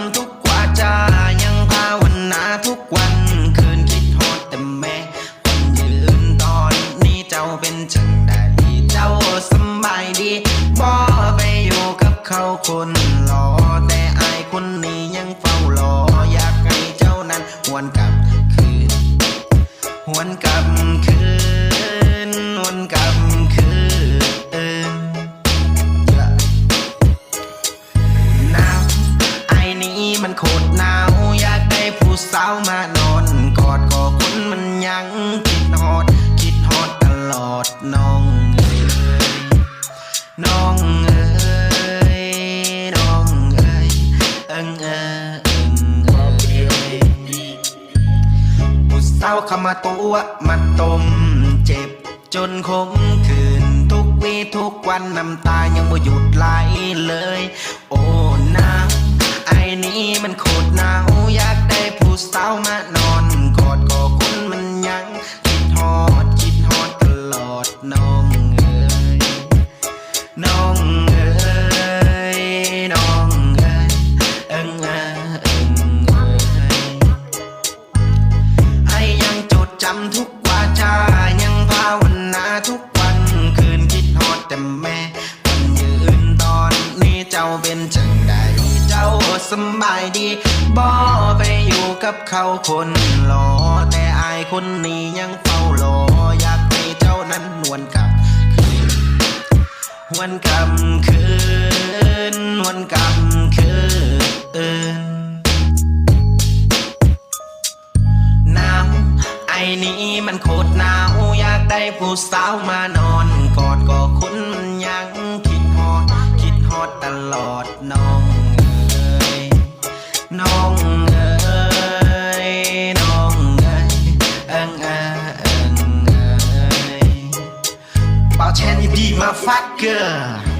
ำทุกวาจายังภาวนาทุกวันคืนคิดฮอดแต่แม่คนยืนตอนนี้เจ้าเป็นจังใดเจ้าสบายดีบ่ไปอยู่กับเขาคนหลอแต่อายคนนี้ยังเฝ้ารออยากให้เจ้านั้นหวนกลับคืนหวนกลับคืน้ามานอนกอดก็คนมันยังคิดฮอด คิดฮอดตลอดน้องเอ้ยน้องเอ้ยน้องเอ้ยเอิงเอ้ยผู้สาวเข้ามาตัวมาตมเจ็บจนคงคืนทุกวีทุกวันน้ำตายังบ่หยุดไหลเลย โอ้นะไอ้นี้มันโคตรหนาว สบายดีบ่ไปอยู่กับเขาคนหล่อแต่อายคนนี้ยังเฝ้ารออยากให้เจ้านั้นนวลกลับคืนวนกำคืนหวนกำคืนหนาวไอ้นี้มันโคตรหนาวอยากได้ผู้สาวมานอนกอดก็คุณมันยังคิดฮอดคิดฮอดตลอดนอง เอิงเอ๋ย About Channy D, motherfucker.